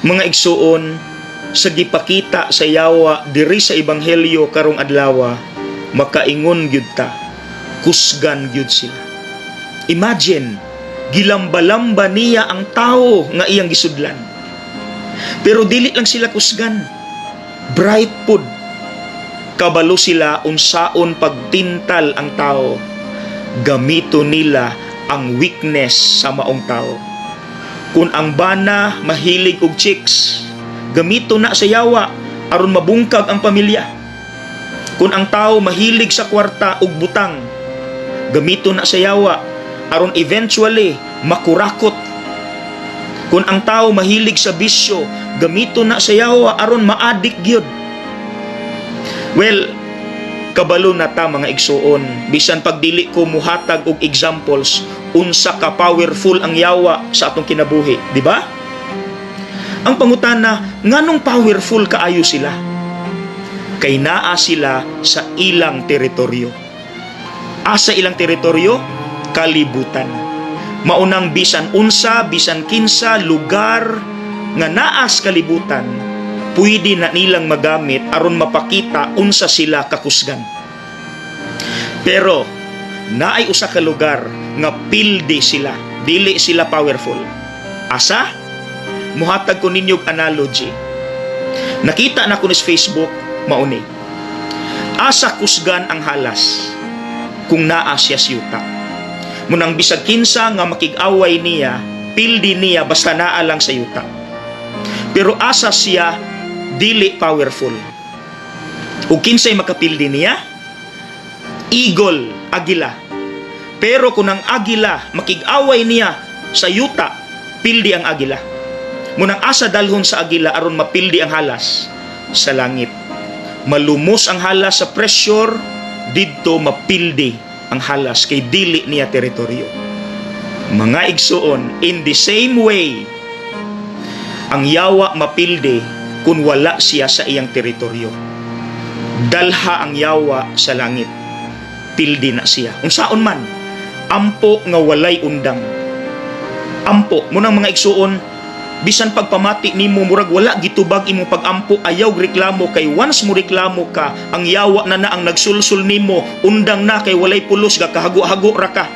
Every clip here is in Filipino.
mga igsuon sa gipakita sa yawa diri sa ebanghelyo karong adlaw makaingon gyud ta. Kusgan gyud sila. Imagine gilamba-lamba niya ang tao nga iyang gisudlan. Pero dili lang sila kusgan. Bright pud kabalo sila unsaon pagtintal ang tao. Gamito nila ang weakness sa maong tao kung ang bana mahilig og chicks gamito na sa yawa aron mabungkag ang pamilya. Kung ang tao mahilig sa kwarta ug butang gamito na sa yawa aron eventually makurakot. Kung ang tao mahilig sa bisyo gamito na sa yawa aron maadik gyud. Well kabalo na ta mga igsuon. Bisan pagdili ko muhatag og examples unsa ka powerful ang yawa sa atong kinabuhi di ba? Ang pangutana nganong powerful kaayo sila? Kay naa sila sa ilang teritoryo. Asa ilang teritoryo? Kalibutan. Maunang bisan unsa bisan kinsa lugar nga naas kalibutan pwede na nilang magamit aron mapakita unsa sila kakusgan. Pero naay usa ka lugar nga pildi sila. Dili sila powerful. Asa? Muhatag ko ninyo og analogy. Nakita na ko ni sa Facebook mauni. Asa kusgan ang halas kung naa siya siyuta munang bisag kinsa nga makig-away niya pildi niya basta naa lang sa yuta. Pero asa siya dili powerful? Ug kinsay makapildi niya? Eagle agila. Pero kung ang agila makig-away niya sa yuta pildi ang agila. Munang asa dalhon sa agila aron mapildi ang halas sa langit. Malumos ang halas sa pressure didto mapildi ang halas kay dili niya teritoryo. Mga igsuon in the same way ang yawa mapildi kung wala siya sa iyang teritoryo. Dalha ang yawa sa langit pildi na siya. Unsaon man ampo nga walay undang. Ampo munang mga igsuon bisan pagpamati nimo murag wala gitubag imong pagampo ayaw reklamo kay once mo reklamo ka ang yawa na na ang nagsulsul nimo undang na kay walay pulos ga kahago-hago ra ka.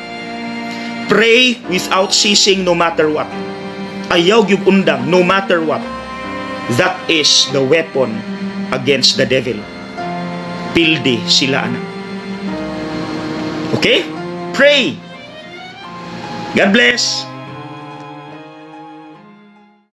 Pray without ceasing no matter what. Ayaw gyud undang no matter what. That is the weapon against the devil. Pildi sila anak okay? Pray. God bless